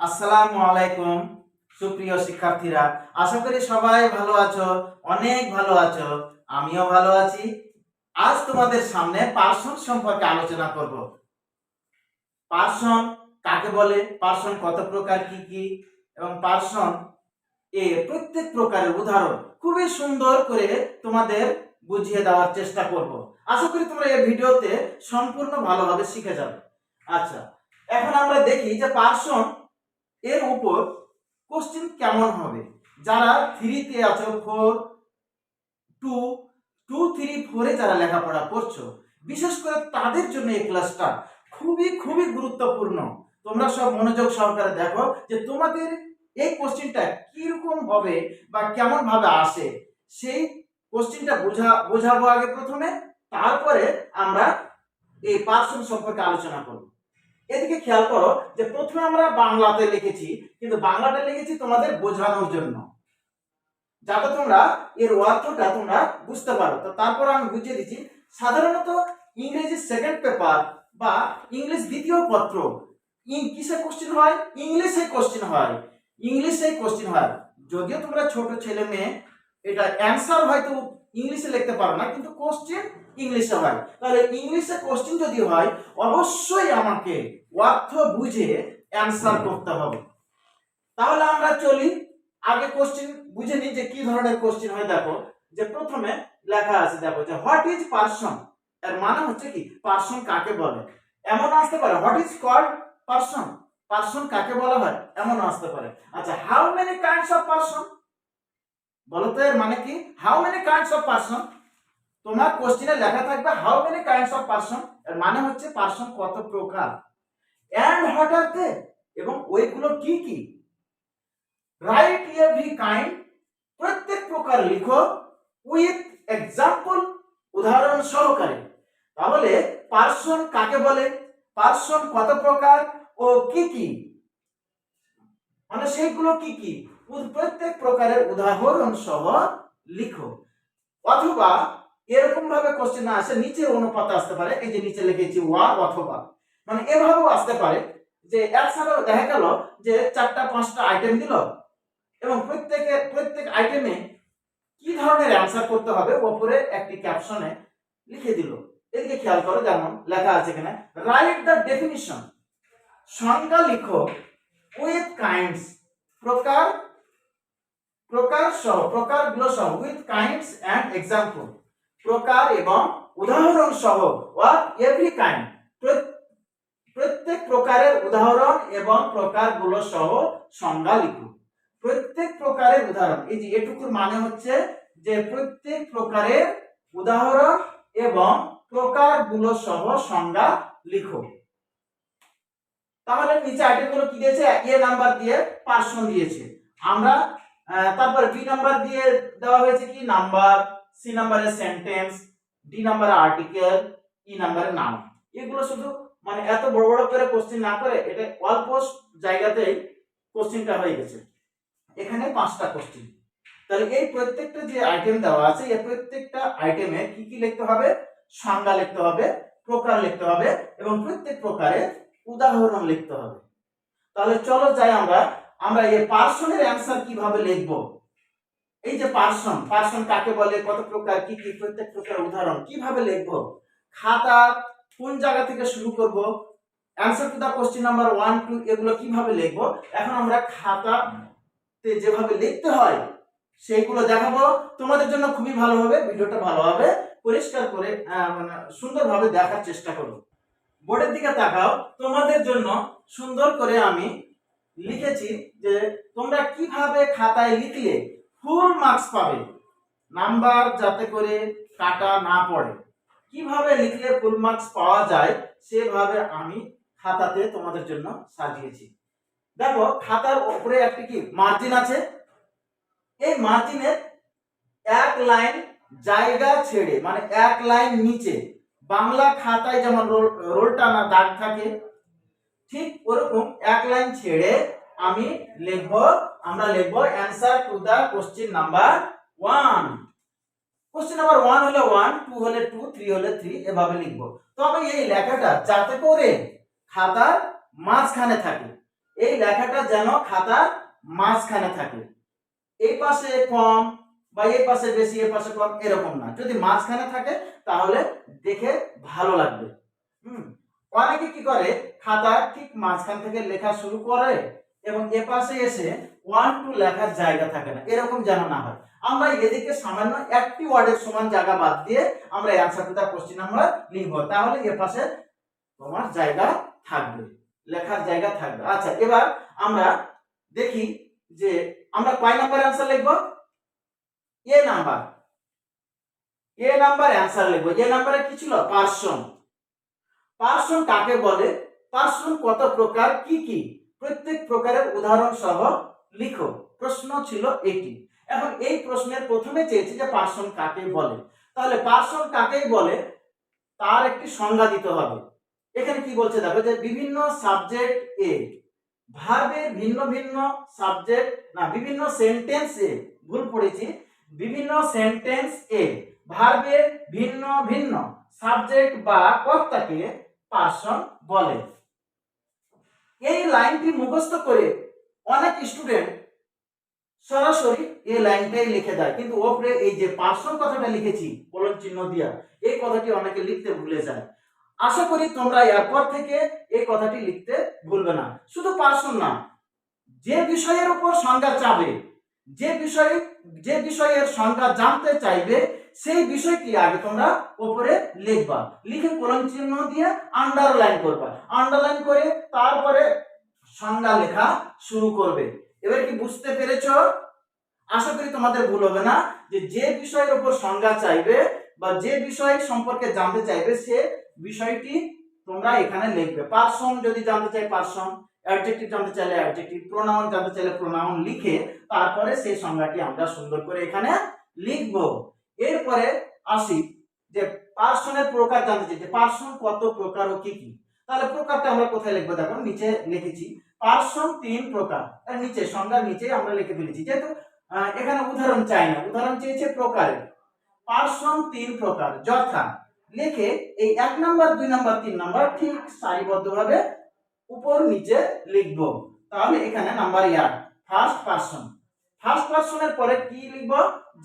আসসালামু আলাইকুম, সুপ্রিয় শিক্ষার্থীরা। আশা করি সবাই ভালো আছো, অনেক ভালো আছো। আমিও ভালো আছি। আজ তোমাদের সামনে পার্সন সম্পর্কে আলোচনা করব। পার্সন কাকে বলে? পার্সন কত প্রকার, কি কি? এবং পার্সন এ প্রত্যেক প্রকারের উদাহরণ খুবই সুন্দর করে তোমাদের বুঝিয়ে দেওয়ার চেষ্টা করব। আশা করি তোমরা এই ভিডিওতে সম্পূর্ণ ভালোভাবে শিখে যাবে। আচ্ছা এখন আমরা দেখি যে পার্সন এর উপর কোশ্চেন কেমন হবে? যারা থ্রিতে আছো ফোর টু টু থ্রি ফোরে যারা লেখাপড়া করছ, বিশেষ করে তাদের জন্য এই ক্লাসটা খুবই খুবই গুরুত্বপূর্ণ। তোমরা সব মনোযোগ সহকারে দেখো যে তোমাদের এই কোশ্চেনটা কীরকম হবে বা কেমন ভাবে আসে, সেই কোশ্চেনটা বোঝা, বোঝাবো আগে প্রথমে, তারপরে আমরা এই পার্সন সম্পর্কে আলোচনা করব। এদিকে খেয়াল করো যে প্রথমে আমরা বাংলাতে লিখেছি, কিন্তু বাংলাটা লিখেছি তোমাদের বোঝানোর জন্য। যাতে তোমরা এর অর্থটা তোমরা বুঝতে পারো। তো তারপর আমি বুঝিয়ে দিচ্ছি, সাধারণত ইংরেজি সেকেন্ড পেপার বা ইংলিশ দ্বিতীয় পত্র কিসে কোশ্চেন হয়? ইংলিশে কোশ্চেন হয়। ইংলিশে কোশ্চেন হয়। যদিও তোমরা ছোট ছেলে মেয়ে, এটা অ্যান্সার হয়তো ইংলিশে লিখতে পারো না, কিন্তু কোশ্চেন ইংলিশে হয়। তাহলে ইংলিশে কোশ্চেন যদি হয় অবশ্যই আমাকে অর্থ বুঝে অ্যান্সার করতে হবে। তাহলে আমরা চলি। আগে কোশ্চেন বুঝে নিই যে কি ধরনের কোশ্চেন হয় দেখো। যে প্রথমে লেখা আছে দেখো যে হোয়াট ইজ পার্সন এর মানে হচ্ছে কি পার্সন কাকে বলে? এমন আসতে পারে। What is called person person কাকে বলা হয়? এমন আসতে পারে। আচ্ছা how many kinds of person বলো তো এর মানে কি? How many kinds of person তোমার কোশ্চেনে লেখা থাকবে how many kinds of person এর মানে হচ্ছে পার্সন কত প্রকার? আর দে এবং ওইগুলো কি কি? রাইট এভরি কাইন্ড প্রত্যেক প্রকার লিখো উইথ এক্সাম্পল উদাহরণ সহকারে। তাহলে পার্সন কাকে বলে? পার্সন কত প্রকার ও কি কি? মানে সেইগুলো কি কি? প্রত্যেক প্রকারের উদাহরণ সহ লিখো। অথবা এরকম ভাবে কোশ্চেন আসে, নিচের অনুপাত আসতে পারে, এই যে নিচে লিখেছি ওয়া অথবা। মানে এভাবেও আসতে পারে যে একসাথে দেখা গেল যে চারটা, পাঁচটা আইটেম দিল এবং প্রত্যেকের প্রত্যেক আইটেমে কি ধরনের অ্যান্সার করতে হবে ওপরে একটি ক্যাপশনে লিখে দিল। এদিকে খেয়াল করো যেমন লেখা আছে এখানে রাইট দ্য ডেফিনিশন সংজ্ঞা লিখো উইথ কাইন্ডস প্রকার প্রকার সহ, প্রকারগুলো সহ উইথ কাইন্ডস অ্যান্ড এক্সাম্পল প্রকার এবং উদাহরণ সহ ওয়াট এভরি কাইন্ড প্রত্যেক প্রকারের উদাহরণ এবং প্রকারগুলো সহ সংজ্ঞা লিখো প্রত্যেক প্রকারের উদাহরণ, এই যে এটুকুর মানে হচ্ছে যে প্রত্যেক প্রকারের উদাহরণ এবং প্রকারগুলো সহ সংজ্ঞা লিখো তাহলে নিচে আইটেমগুলো কি দিয়েছে? এ নাম্বার দিয়ে পার্সন দিয়েছে। আমরা তারপর বি নাম্বার দিয়ে দেওয়া হয়েছে কি? নাম্বার সি নাম্বারে সেন্টেন্স ডি নাম্বারে আর্টিকেল ই নাম্বারে নাম এগুলো শুধু মানে এত বড় বড় করে কোশ্চেন না করে, এটা অল্প জায়গাতেই কোশ্চেনটা হয়ে গেছে। এখানে পাঁচটা কোশ্চেন তাহলে এই প্রত্যেকটা যে আইটেম দেওয়া আছে, এই প্রত্যেকটা আইটেমে কি কি লিখতে হবে? সংজ্ঞা লিখতে হবে, প্রকার লিখতে হবে এবং প্রত্যেক প্রকারের উদাহরণ লিখতে হবে। তাহলে চলো যাই আমরা আমরা এই পার্সনের অ্যান্সার কীভাবে লিখব? এই যে পার্সন পার্সন কাকে বলে, কত প্রকার, কি কি, প্রত্যেক প্রকার উদাহরণ, কীভাবে লিখব? খাতা কোন জায়গা থেকে শুরু করব? Answer to the question number one two এগুলো কীভাবে লিখব? এখন আমরা খাতাতে যেভাবে লিখতে হয়, সেইগুলো দেখাবো। তোমাদের জন্য খুবই ভালো হবে, ভিডিওটা ভালো হবে। পরিষ্কার করে মানে সুন্দরভাবে দেখার চেষ্টা করো। বোর্ডের দিকে তাকাও, তোমাদের জন্য সুন্দর করে আমি লিখেছি যে তোমরা কীভাবে খাতায় লিখলে ফুল মার্কস পাবে। নাম্বার যাতে করে কাটা না পড়ে। কীভাবে লিখলে ফুল মার্কস পাওয়া যায়, সেভাবে আমি খাতাতে তোমাদের জন্য সাজিয়েছি। দেখো, খাতার উপরে একটি কি? মার্জিন আছে। এই মার্জিনের এক লাইন জায়গা ছেড়ে মানে এক লাইন নিচে, বাংলা খাতায় যেমন রোল রোল টানা দাগ থাকে, ঠিক ওরকম এক লাইন ছেড়ে আমি লিখব, আমরা লিখব answer to the question number one question number one হলে ওয়ান টু হলে টু থ্রি হলে থ্রি এভাবে লিখব। তবে এই লেখাটা যাতে করে খাতার মাঝখানে থাকে, এই লেখাটা যেন খাতার মাঝখানে থাকে। এই পাশে কম বা এই পাশে বেশি এই পাশে কম, এরকম না। যদি মাঝখানে থাকে, তাহলে দেখে ভালো লাগবে। হুম, অনেকে কি করে খাতা ঠিক মাঝখান থেকে লেখা শুরু করে এবং এ পাশে এসে ওয়ান টু লেখার জায়গা থাকে না, এরকম যেন না হয়। আমরা এদিকে সামান্য একটি ওয়ার্ডের সমান জায়গা বাদ দিয়ে আমরা অ্যান্সার টু দা আমরা লিখব। তাহলে এ পাশে তোমার জায়গা থাকবে, লেখার জায়গা থাকবে। আচ্ছা এবার আমরা দেখি যে আমরা কয় নাম্বার অ্যান্সার লিখব? A number. A number answer লিখব। এ নাম্বারে কি ছিল? পার্সন পার্সন কাকে বলে? পার্সন কত প্রকার, কি কি? প্রত্যেক প্রকারের উদাহরণ সহ লিখো। প্রশ্ন ছিল এটি। এখন এই প্রশ্নের প্রথমে চেয়েছি যে পার্সন কাকে বলে। তাহলে পার্সন কাকেই বলে? তার একটি সংজ্ঞা দিতে হবে। এখানে কি বলছে দেখো যে বিভিন্ন সাবজেক্ট এ ভার্বের ভিন্ন ভিন্ন সাবজেক্ট, না, বিভিন্ন সেন্টেন্স এ ভুল পড়েছি, বিভিন্ন সেন্টেন্স এ ভার্বের ভিন্ন ভিন্ন সাবজেক্ট বা কর্তাকে পার্সন বলে। এই লাইনটি মুখস্থ করে অনেক স্টুডেন্ট সরাসরি এই লাইনটাই লিখে দেয়। কিন্তু ওপরে এই যে পার্সন কথাটা লিখেছি, কলম চিহ্ন দিয়া, এই কথাটি অনেকে লিখতে ভুলে যায়। আশা করি তোমরা এরপর থেকে এই কথাটি লিখতে ভুলবে না। শুধু পার্সন না, যে বিষয়ের উপর সংজ্ঞা চাবে, যে বিষয়ে, যে বিষয়ের সংজ্ঞা জানতে চাইবে সেই বিষয়টি আগে তোমরা ওপরে লিখবা। লিখে কলম চিহ্ন দিয়ে আন্ডারলাইন করবা। আন্ডারলাইন করে তারপরে সংজ্ঞা লেখা শুরু করবে। এবার কি বুঝতে পেরেছ? আশা করি তোমাদের ভুল হবে না যে যে বিষয়ের উপর সংজ্ঞা চাইবে বা যে বিষয় সম্পর্কে জানতে চাইবে, সে বিষয়টি তোমরা এখানে লিখবে। পার্সন যদি জানতে চাই পার্সন অ্যাডজেক্টিভ জানতে চাইলে অ্যাডজেক্টিভ প্রোনাউন জানতে চাইলে প্রোনাউন লিখে তারপরে সেই সংজ্ঞাটি আমরা সুন্দর করে এখানে লিখব। এরপরে আসি যে পার্সনের প্রকার জানতে চাই, যে পার্সন কত প্রকার ও কি কি? তাহলে প্রকারটা আমরা কোথায় লিখব? দেখো, নিচে লিখেছি, পার্সন তিন প্রকার। আর নিচে, সংজ্ঞার নিচে আমরা লিখে ফেলেছি, যেহেতু এখানে উদাহরণ চাই না, উদাহরণ চেয়েছে প্রকারে পার্সন তিন প্রকার, যথা লিখে এই এক নাম্বার, দুই নাম্বার, তিন নাম্বার ঠিক সারিবদ্ধভাবে উপর নিচে লিখব। তাহলে এখানে নাম্বার এক ফার্স্ট পার্সন ফার্স্ট পার্সনের পরে কি লিখব?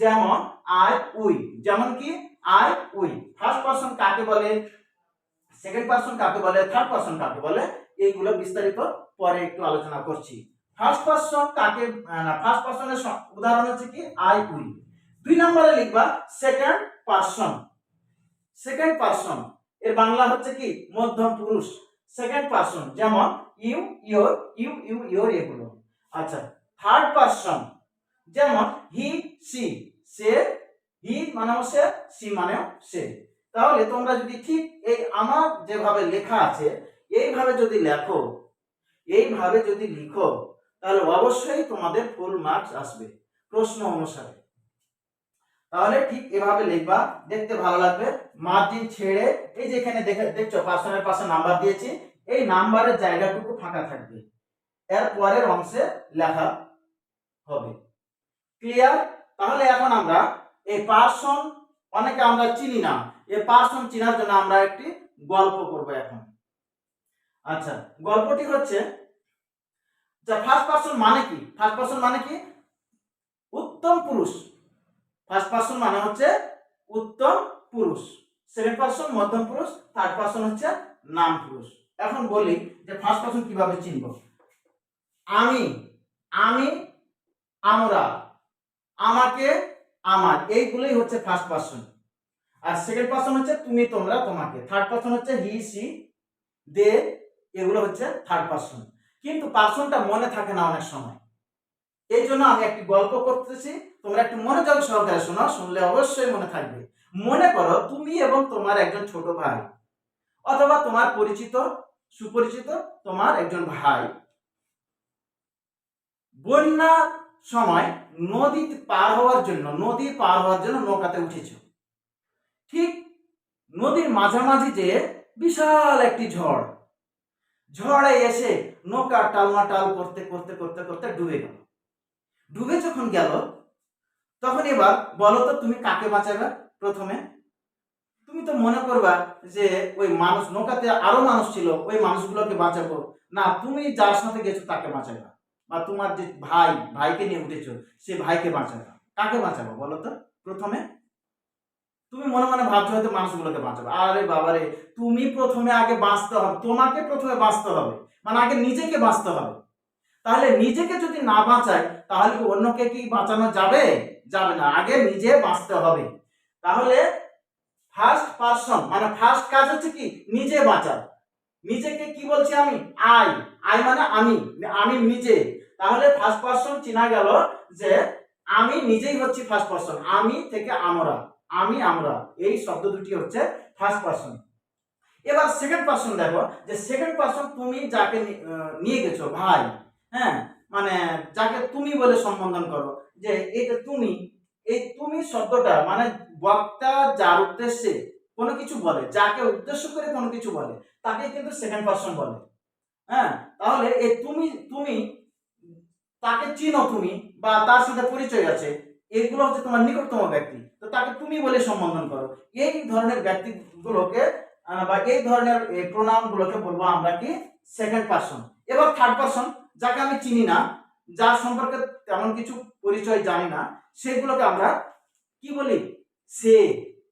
যেমন আই উই যেমন কি? আই উই ফার্স্ট পার্সন কাকে বলে? সেকেন্ড পার্সন কাকে বলে? থার্ড পার্সন কাকে বলে? এইগুলো বিস্তারিত পরে একটু আলোচনা করছি। ফার্স্ট পার্সন কাকে ফার্স্ট পার্সনের উদাহরণ হচ্ছে কি? আই উই দুই নম্বরে লিখবা সেকেন্ড পার্সন সেকেন্ড পার্সন এর বাংলা হচ্ছে কি? মধ্যম পুরুষ। সেকেন্ড পার্সন যেমন you your you you your এগুলো। আচ্ছা থার্ড পার্সন যেমন হি, সি, সে, হি মানেও সে, সি মানেও সে। তাহলে তোমরা যদি ঠিক এই আমার যেভাবে লেখা আছে, এইভাবে যদি লেখো, এইভাবে যদি লিখো, তাহলে অবশ্যই তোমাদের ফুল মার্কস আসবে প্রশ্ন অনুসারে। তাহলে ঠিক এভাবে লিখবা, দেখতে ভালো লাগবে। মার্জিন ছেড়ে, এই যেখানে দেখে, দেখছ, পার্সনের পাশে নাম্বার দিয়েছি, এই নাম্বারের জায়গাটুকু ফাঁকা থাকবে। এর পরের অংশে লেখা হবে। ক্লিয়ার তাহলে এখন আমরা এই পার্সন অনেকে আমরা চিনি না। এই পার্সন চিনার জন্য আমরা একটি গল্প করব এখন। আচ্ছা গল্পটি হচ্ছে, যে ফার্স্ট পার্সন মানে কি? ফার্স্ট পার্সন মানে কি? উত্তম পুরুষ। ফার্স্ট পার্সন মানে হচ্ছে উত্তম পুরুষ। সেকেন্ড পার্সন মধ্যম পুরুষ। থার্ড পার্সন হচ্ছে নাম পুরুষ। এখন বলি যে ফার্স্ট পার্সন কীভাবে চিনব? আমি আমি, আমরা। আমাকে, আমার। এইগুলোই হচ্ছে ফার্স্ট পার্সন আর সেকেন্ড পার্সন হচ্ছে তুমি, তোমরা, তোমাকে। থার্ড পার্সন হচ্ছে হি সি দে এগুলো হচ্ছে থার্ড পার্সন কিন্তু পার্সনটা মনে থাকে না অনেক সময়। এই জন্য আমি একটি গল্প করতেছি। তোমরা একটু মনোযোগ সহকারে শোনো, শুনলে অবশ্যই মনে থাকবে। মনে করো তুমি এবং তোমার একজন ছোট ভাই, অথবা তোমার পরিচিত, সুপরিচিত তোমার একজন ভাই। বন্যা সময় নদী পার হওয়ার জন্য, নদী পার হওয়ার জন্য নৌকাতে উঠেছ। ঠিক নদীর মাঝামাঝি যে বিশাল একটি ঝড়, ঝড়ে এসে নৌকা টালমাটাল করতে করতে করতে করতে ডুবে গেল। ডুবে যখন গেল, তখন এবার বলো তো তুমি কাকে বাঁচাবে প্রথমে? তুমি তো মনে করবা যে ওই মানুষ, নৌকাতে আরও মানুষ ছিল, ওই মানুষগুলোকে বাঁচাবো। না, তুমি যার সাথে গেছো তাকে বাঁচাবা বা তোমার যে ভাই, ভাইকে নিয়ে উঠেছো, সে ভাইকে বাঁচাবা। কাকে বাঁচাবো বলো তো? প্রথমে? তুমি মনে মনে ভাবছ হয়তো মানুষগুলোকে বাঁচাবে। আরে বাবারে, তুমি প্রথমে আগে বাঁচতে হবে। তোমাকে প্রথমে বাঁচতে হবে। মানে আগে নিজেকে বাঁচতে হবে। তাহলে নিজেকে যদি না বাঁচায়, তাহলে কি অন্যকে কি বাঁচানো যাবে? যাবে না। আগে নিজে বাঁচতে হবে। তাহলে ফার্স্ট পারসন মানে ফার্স্ট কাজ হচ্ছে কি? নিজে বাঁচা নিজেকে কি বলছি আমি? আই। আই মানে আমি। আমি নিজে। তাহলে ফার্স্ট পারসন চেনা গেল যে আমি নিজেই হচ্ছি ফার্স্ট পারসন আমি থেকে আমরা। আমি আমরা। এই শব্দ দুটি হচ্ছে ফার্স্ট পারসন এবার সেকেন্ড পারসন দেখো যে সেকেন্ড পারসন তুমি যাকে নিয়ে গেছো, ভাই হ্যাঁ? মানে যাকে তুমি বলে সম্বোধন করো যে এটা তুমি। এই তুমি শব্দটা মানে বক্তা যার উদ্দেশ্যে কোনো কিছু বলে, যাকে উদ্দেশ্য করে কোনো কিছু বলে, তাকে কিন্তু সেকেন্ড পার্সন বলে। হ্যাঁ তাহলে এই তুমি তুমি, তাকে চিনো তুমি বা তার সাথে পরিচয় আছে, এগুলো হচ্ছে তোমার নিকটতম ব্যক্তি। তো তাকে তুমি বলে সম্বোধন করো। এই ধরনের ব্যক্তিগুলোকে বা এই ধরনের প্রোনাউন গুলোকে বলব আমরা কি? সেকেন্ড পার্সন এবার থার্ড পার্সন যাকে আমি চিনি না, যার সম্পর্কে তেমন কিছু পরিচয় জানি না, সেগুলোকে আমরা কি বলি? সে।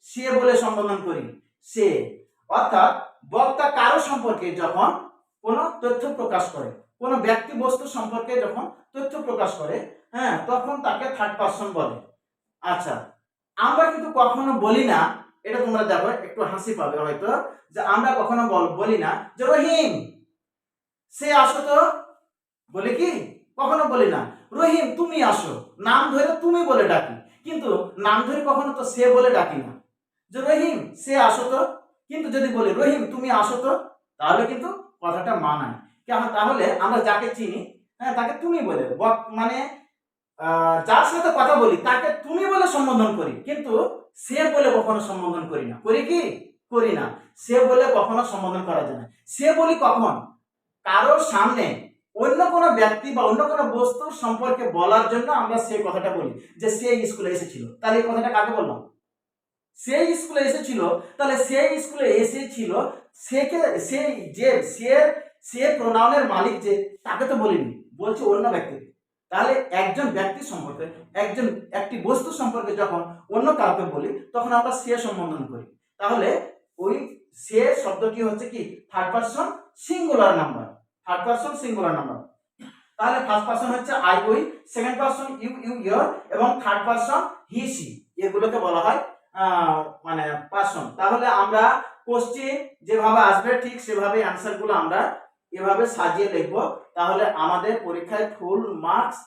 সে বলে সম্বোধন করি। সে, অর্থাৎ বক্তা কারও সম্পর্কে যখন কোনো তথ্য প্রকাশ করে, কোনো ব্যক্তি বস্তু সম্পর্কে যখন তথ্য প্রকাশ করে হ্যাঁ তখন তাকে থার্ড পারসন বলে। আচ্ছা আমরা কিন্তু কখনো বলি না, এটা তোমরা দেখো, একটু হাসি পাবে হয়তো, যে আমরা কখনো বল- না যে রহিম, সে আসো তো। বলে কি? কখনো বলি না। রহিম, তুমি আসো। নাম ধরে তুমি বলে ডাকি। কিন্তু নাম ধরে কখনো তো সে বলে ডাকি না। যে রহিম, সে আসো তো। কিন্তু যদি বলি, রহিম, তুমি আসো তো? তাহলে কিন্তু কথাটা মানায়। কেন? তাহলে আমরা যাকে চিনি হ্যাঁ তাকে তুমি বলে। মানে যার সাথে কথা বলি, তাকে তুমি বলে সম্বোধন করি। কিন্তু সে বলে কখনো সম্বোধন করি না। করি কি? করি না। সে বলে কখনো সম্বোধন করা যায় না। সে বলি কখন? কারোর সামনে অন্য কোনো ব্যক্তি বা অন্য কোনো বস্তুর সম্পর্কে বলার জন্য আমরা সে কথাটা বলি, যে সে স্কুলে এসেছিল। তাহলে এই কথাটা কাকে বললাম? সে স্কুলে এসেছিল তাহলে সেই স্কুলে এসেছিল সেকে সে যে সে সে প্রোনাউনের মালিক যে তাকে তো বলিনি বলছে অন্য ব্যক্তি তাহলে একজন ব্যক্তি সম্পর্কে একজন একটি বস্তু সম্পর্কে যখন অন্য কাউকে বলি তখন আমরা সে সম্বোধন করি তাহলে ওই সে শব্দটি হচ্ছে কি third person singular number third person singular number তাহলে ফার্স্ট পারসন হচ্ছে I we second person you you your এবং থার্ড পারসন হি সি এগুলোকে বলা হয় মানে পারসন তাহলে আমরা কোশ্চেন যেভাবে আসবে, ঠিক সেভাবে অ্যান্সারগুলো আমরা এভাবে সাজিয়ে লিখব তাহলে আমাদের পরীক্ষায় ফুল মার্কস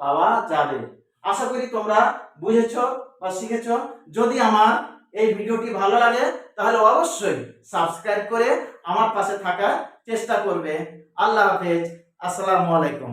পাওয়া যাবে। আশা করি তোমরা বুঝেছ বা শিখেছো। যদি আমার এই ভিডিওটি ভালো লাগে, তাহলে অবশ্যই সাবস্ক্রাইব করে আমার পাশে থাকার চেষ্টা করবে। আল্লাহ হাফেজ। আসসালামু আলাইকুম।